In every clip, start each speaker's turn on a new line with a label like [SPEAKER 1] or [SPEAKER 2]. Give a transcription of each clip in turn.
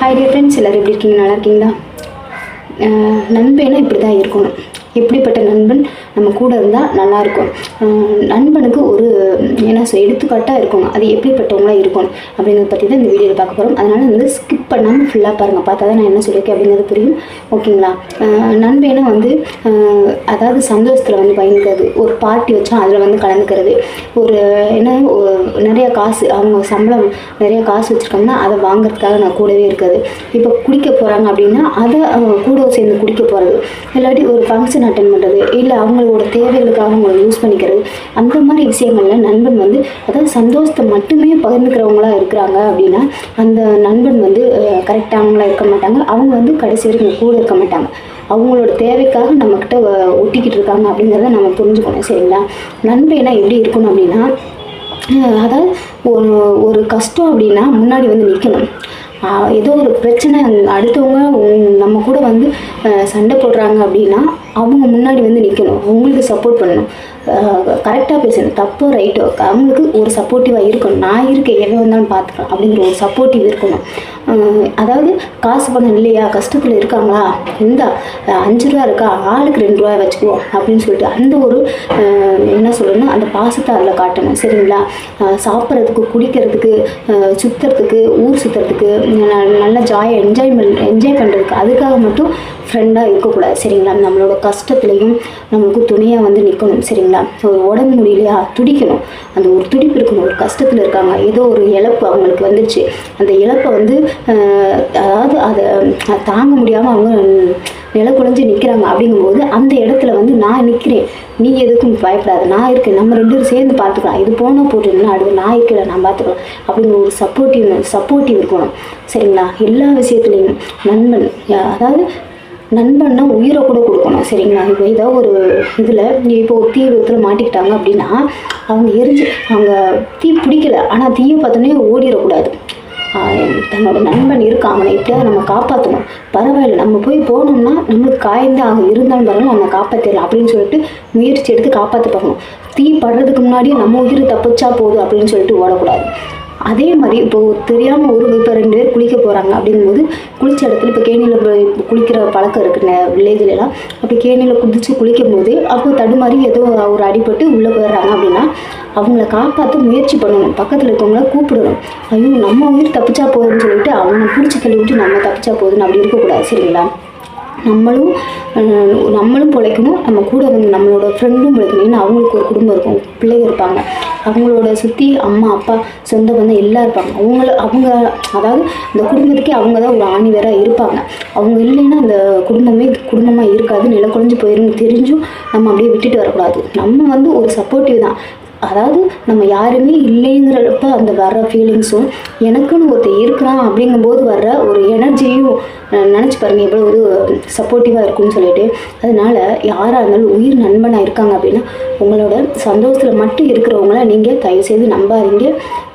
[SPEAKER 1] hi dear friends எல்லோரும் எப்படி இருக்கீங்க நல்லா இருக்கீங்களா நண்பேனா இப்படி தான் இருக்கணும் எப்படிப்பட்ட நண்பன் நம்ம கூட இருந்தால் நல்லாயிருக்கும் நண்பன் ஏன்னா எடுத்துக்காட்டாக இருக்கணும் அது எப்படிப்பட்டவங்களாக இருக்கணும் அப்படிங்கிறத பற்றி தான் இந்த வீடியோவில் பார்க்க போகிறோம் அதனால் வந்து ஸ்கிப் பண்ணாமல் ஃபுல்லாக பாருங்கள் பார்த்தா தான் நான் என்ன சொல்லியிருக்கேன் அப்படிங்கிறது புரியும் ஓகேங்களா நண்பேனா வந்து அதாவது சந்தோஷத்தில் வந்து பயணிக்கிறது ஒரு பார்ட்டி வச்சா அதில் வந்து கலந்துக்கிறது ஒரு என்ன நிறைய காசு அவங்க சம்பளம் நிறைய காசு வச்சுருக்காங்கன்னா அதை வாங்குறதுக்காக நான் கூடவே இருக்காது இப்போ குடிக்க போகிறாங்க அப்படின்னா அதை அவங்க கூட சேர்ந்து குடிக்க போகிறது இல்லாட்டி ஒரு ஃபங்க்ஷன் அட்டன் பண்ணுறது இல்லை அவங்களோட தேவைகளுக்காக அவங்கள யூஸ் பண்ணிக்கிறது அந்த மாதிரி விஷயங்கள்லாம் நண்பன் நண்பன் வந்து அதாவது சந்தோஷத்தை மட்டுமே பகிர்ந்துக்கிறவங்களா இருக்கிறாங்க அப்படின்னா அந்த நண்பன் வந்து கரெக்டானவங்களாக இருக்க மாட்டாங்க அவங்க வந்து கடைசி வரைக்கும் கூட இருக்க மாட்டாங்க அவங்களோட தேவைக்காக நம்மக்கிட்ட ஒட்டிக்கிட்டு இருக்காங்க அப்படிங்கிறத நம்ம புரிஞ்சுக்கணும் சரிங்களா நண்பைனா எப்படி இருக்கணும் அப்படின்னா அதாவது ஒரு ஒரு கஷ்டம் அப்படின்னா முன்னாடி வந்து நிற்கணும் ஏதோ ஒரு பிரச்சனை அடுத்தவங்க நம்ம கூட வந்து சண்டை போடுறாங்க அப்படின்னா அவங்க முன்னாடி வந்து நிற்கணும் அவங்களுக்கு சப்போர்ட் பண்ணணும் கரெக்டாக பேசணும் தப்போ ரைட்டோ அவங்களுக்கு ஒரு சப்போர்ட்டிவாக இருக்கணும் நான் இருக்கேன் எவ்வளோ வந்தாலும் பார்த்துக்கலாம் அப்படிங்கிற ஒரு சப்போர்ட்டிவ் இருக்கணும் அதாவது காசு பணம் இல்லையா கஷ்டத்தில் இருக்காங்களா இந்த அஞ்சு ரூபா இருக்கா ஆளுக்கு ரெண்டு ரூபாய் வச்சுக்குவோம் அப்படின்னு சொல்லிட்டு அந்த ஒரு என்ன சொல்லணும் அந்த பாசத்தை அதில் காட்டணும் சரிங்களா சாப்பிட்றதுக்கு குடிக்கிறதுக்கு சுற்றுறதுக்கு ஊர் சுற்றுறதுக்கு நல்ல ஜாயை என்ஜாய்மெண்ட் என்ஜாய் பண்ணுறதுக்கு அதுக்காக மட்டும் ஃப்ரெண்டாக இருக்கக்கூடாது சரிங்களா நம்மளோட கஷ்டத்துலையும் நமக்கு துணையாக வந்து நிற்கணும் சரிங்களா ஒரு உடம்பு முடியலையா துடிக்கணும் அந்த ஒரு துடிப்பு இருக்கணும் ஒரு கஷ்டத்தில் இருக்காங்க ஏதோ ஒரு இழப்பு அவங்களுக்கு வந்துடுச்சு அந்த இழப்பை வந்து அதாவது அதை தாங்க முடியாமல் அவங்க நில குழஞ்சி நிற்கிறாங்க அப்படிங்கும்போது அந்த இடத்துல வந்து நான் நிற்கிறேன் நீ எதுக்கும் பயப்படாது நான் இருக்கேன் நம்ம ரெண்டு பேரும் சேர்ந்து பார்த்துக்கலாம் இது போனால் போட்டுன்னா அடுத்து நான் இருக்கிற நான் பார்த்துக்கலாம் அப்படிங்கிற ஒரு சப்போர்ட்டிவ் சப்போர்ட்டிவ் இருக்கணும் சரிங்களா எல்லா விஷயத்துலேயும் நண்பன் அதாவது நண்பன்னா உயிரை கூட கொடுக்கணும் சரிங்களா இப்போ ஏதோ ஒரு இதில் இப்போ ஒரு தீ விபத்தில் மாட்டிக்கிட்டாங்க அப்படின்னா அவங்க எரிஞ்சு அவங்க தீ பிடிக்கல ஆனால் தீயை பார்த்தோன்னே ஓடிடக்கூடாது தன்னோட நண்பன் இருக்கா அவனை எப்படியாவது நம்ம காப்பாற்றணும் பரவாயில்ல நம்ம போய் போனோம்னா நம்மளுக்கு காய்ந்து அவங்க இருந்தாலும் பரவாயில்ல நம்ம காப்பாற்றலாம் அப்படின்னு சொல்லிட்டு முயற்சி எடுத்து காப்பாற்ற பார்க்கணும் தீ படுறதுக்கு முன்னாடியே நம்ம உயிர் தப்பிச்சா போதும் அப்படின்னு சொல்லிட்டு ஓடக்கூடாது அதே மாதிரி இப்போ தெரியாமல் ஒரு இப்போ ரெண்டு பேர் குளிக்க போகிறாங்க அப்படிங்கும்போது குளிச்ச இடத்துல இப்போ கேணியில் குளிக்கிற பழக்கம் இருக்குல்ல வில்லேஜ்லலாம் அப்படி கேணியில் குதித்து குளிக்கும் போது அப்போ தடுமாறி ஏதோ ஒரு அடிபட்டு உள்ளே போயிடுறாங்க அப்படின்னா அவங்கள காப்பாற்ற முயற்சி பண்ணணும் பக்கத்தில் இருக்கவங்கள கூப்பிடணும் ஐயோ நம்ம உயிர் தப்பிச்சா போதும்னு சொல்லிட்டு அவங்க பிடிச்சி தள்ளிவிட்டு நம்ம தப்பிச்சா போதுன்னு அப்படி இருக்கக்கூடாது சரிங்களா நம்மளும் நம்மளும் பிழைக்கணும் நம்ம கூட வந்து நம்மளோட ஃப்ரெண்டும் பிழைக்கணும் ஏன்னா அவங்களுக்கு ஒரு குடும்பம் இருக்கும் பிள்ளைங்க இருப்பாங்க அவங்களோட சுற்றி அம்மா அப்பா சொந்த பந்தம் எல்லாம் இருப்பாங்க அவங்கள அவங்க அதாவது இந்த குடும்பத்துக்கே அவங்க தான் ஒரு ஆணிவராக இருப்பாங்க அவங்க இல்லைன்னா அந்த குடும்பமே குடும்பமாக இருக்காது நிலக்குழஞ்சு போயிருந்து தெரிஞ்சும் நம்ம அப்படியே விட்டுட்டு வரக்கூடாது நம்ம வந்து ஒரு சப்போர்ட்டிவ் தான் அதாவது நம்ம யாருமே இல்லைங்கிறப்ப அந்த வர்ற ஃபீலிங்ஸும் எனக்குன்னு ஒருத்தர் இருக்கிறான் அப்படிங்கும்போது வர்ற ஒரு எனர்ஜியும் நினச்சி பாருங்கள் எவ்வளோ ஒரு சப்போர்ட்டிவாக இருக்கும்னு சொல்லிட்டு அதனால் யாராக இருந்தாலும் உயிர் நண்பனாக இருக்காங்க அப்படின்னா உங்களோட சந்தோஷத்தில் மட்டும் இருக்கிறவங்கள நீங்கள் தயவுசெய்து நம்பாதீங்க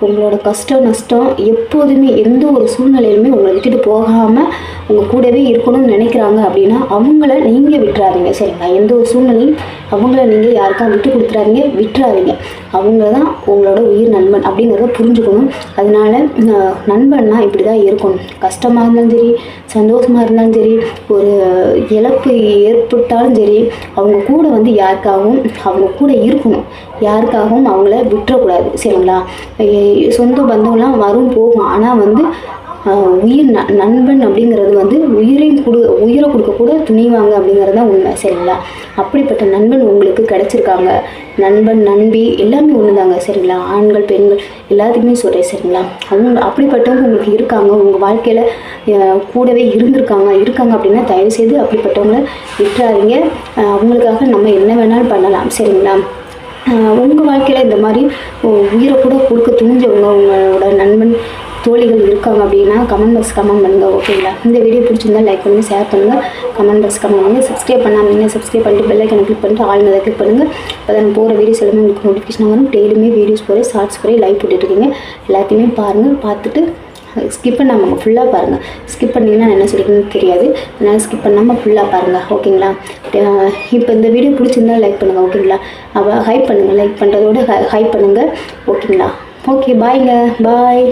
[SPEAKER 1] உங்களோட கஷ்டம் நஷ்டம் எப்போதுமே எந்த ஒரு சூழ்நிலையிலுமே உங்களை விட்டுட்டு போகாமல் உங்கள் கூடவே இருக்கணும்னு நினைக்கிறாங்க அப்படின்னா அவங்கள நீங்கள் விட்டுறாதீங்க சரிங்களா எந்த ஒரு சூழ்நிலையும் அவங்கள நீங்கள் யாருக்கா விட்டு கொடுத்துறாதீங்க விட்டுறாதீங்க அவங்க தான் உங்களோட உயிர் நண்பன் அப்படிங்கிறத புரிஞ்சுக்கணும் அதனால் நண்பன்னா இப்படி தான் இருக்கணும் கஷ்டமாக இருந்தாலும் சரி சந்தோஷமாக இருந்தாலும் சரி ஒரு இழப்பு ஏற்பட்டாலும் சரி அவங்க கூட வந்து யாருக்காகவும் அவங்க கூட இருக்கணும் யாருக்காகவும் அவங்கள விட்டுறக்கூடாது சரிங்களா சொந்த பந்தம்லாம் வரும் போகும் ஆனால் வந்து உயிர் நண்பன் அப்படிங்கிறது வந்து உயிரையும் கொடு கொடுக்கக்கூட துணிவாங்க அப்படிங்கிறது தான் உண்மை சரிங்களா அப்படிப்பட்ட நண்பன் உங்களுக்கு கிடச்சிருக்காங்க நண்பன் நண்பி எல்லாமே ஒன்று தாங்க சரிங்களா ஆண்கள் பெண்கள் எல்லாத்துக்குமே சொல்கிறேன் சரிங்களா அவங்க அப்படிப்பட்டவங்க உங்களுக்கு இருக்காங்க உங்கள் வாழ்க்கையில் கூடவே இருந்திருக்காங்க இருக்காங்க அப்படின்னா தயவு செய்து அப்படிப்பட்டவங்கள விட்டுறாதீங்க அவங்களுக்காக நம்ம என்ன வேணாலும் பண்ணலாம் சரிங்களா உங்கள் வாழ்க்கையில் இந்த மாதிரி உயிரை கூட கொடுக்க துணிஞ்சவங்க உங்களோட நண்பன் தோழிகள் இருக்காங்க அப்படின்னா கமெண்ட் பாக்ஸ் கமெண்ட் பண்ணுங்கள் ஓகேங்களா இந்த வீடியோ பிடிச்சிருந்தால் லைக் பண்ணுங்கள் ஷேர் பண்ணுங்கள் கமெண்ட் பாக்ஸ் கமெண்ட் பண்ணுங்கள் சப்ஸ்கிரைப் பண்ணாமல் சப்ஸ்கிரைப் பண்ணிட்டு பெல்லைக்கனை கிளிக் பண்ணிட்டு ஆல் மீதை கிளிக் பண்ணுங்கள் அப்போ நான் போகிற வீடியோஸ் எல்லாமே உங்களுக்கு நோட்டிஃபிகேஷன் வரும் டெய்லியுமே வீடியோஸ் போகிற ஷார்ட்ஸ் போய் லைக் போட்டுருக்கீங்க எல்லாத்தையுமே பாருங்கள் பார்த்துட்டு ஸ்கிப் பண்ணாமல் ஃபுல்லாக பாருங்கள் ஸ்கிப் பண்ணிங்கன்னா என்ன சொல்லிக்கணும்னு தெரியாது அதனால் ஸ்கிப் பண்ணாமல் ஃபுல்லாக பாருங்கள் ஓகேங்களா இப்போ இந்த வீடியோ பிடிச்சிருந்தால் லைக் பண்ணுங்கள் ஓகேங்களா அப்போ ஹைப் பண்ணுங்கள் லைக் பண்ணுறதோட ஹைப் பண்ணுங்கள் ஓகேங்களா ஓகே பாய்ங்க பாய்